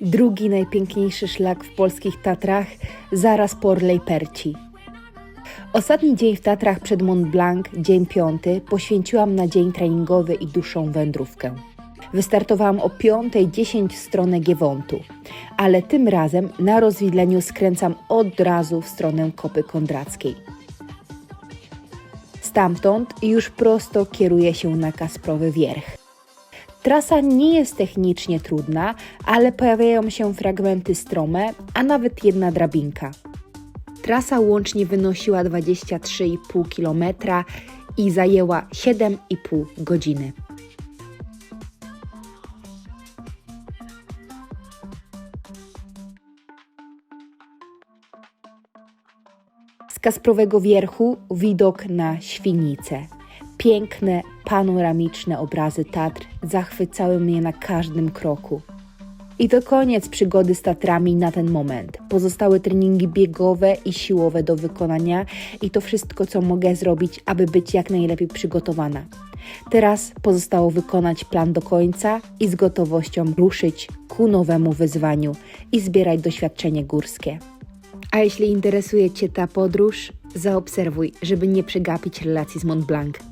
Drugi najpiękniejszy szlak w polskich Tatrach, zaraz po Orlej Perci. Ostatni dzień w Tatrach przed Mont Blanc, dzień piąty, poświęciłam na dzień treningowy i dłuższą wędrówkę. Wystartowałam o 5.10 w stronę Giewontu, ale tym razem na rozwidleniu skręcam od razu w stronę Kopy Kondrackiej. Stamtąd już prosto kieruję się na Kasprowy Wierch. Trasa nie jest technicznie trudna, ale pojawiają się fragmenty strome, a nawet jedna drabinka. Trasa łącznie wynosiła 23,5 km i zajęła 7,5 godziny. Z Kasprowego Wierchu widok na Świnicę. Piękne, panoramiczne obrazy Tatr zachwycały mnie na każdym kroku. I to koniec przygody z Tatrami na ten moment. Pozostały treningi biegowe i siłowe do wykonania i to wszystko, co mogę zrobić, aby być jak najlepiej przygotowana. Teraz pozostało wykonać plan do końca i z gotowością ruszyć ku nowemu wyzwaniu i zbierać doświadczenie górskie. A jeśli interesuje Cię ta podróż, zaobserwuj, żeby nie przegapić relacji z Mont Blanc.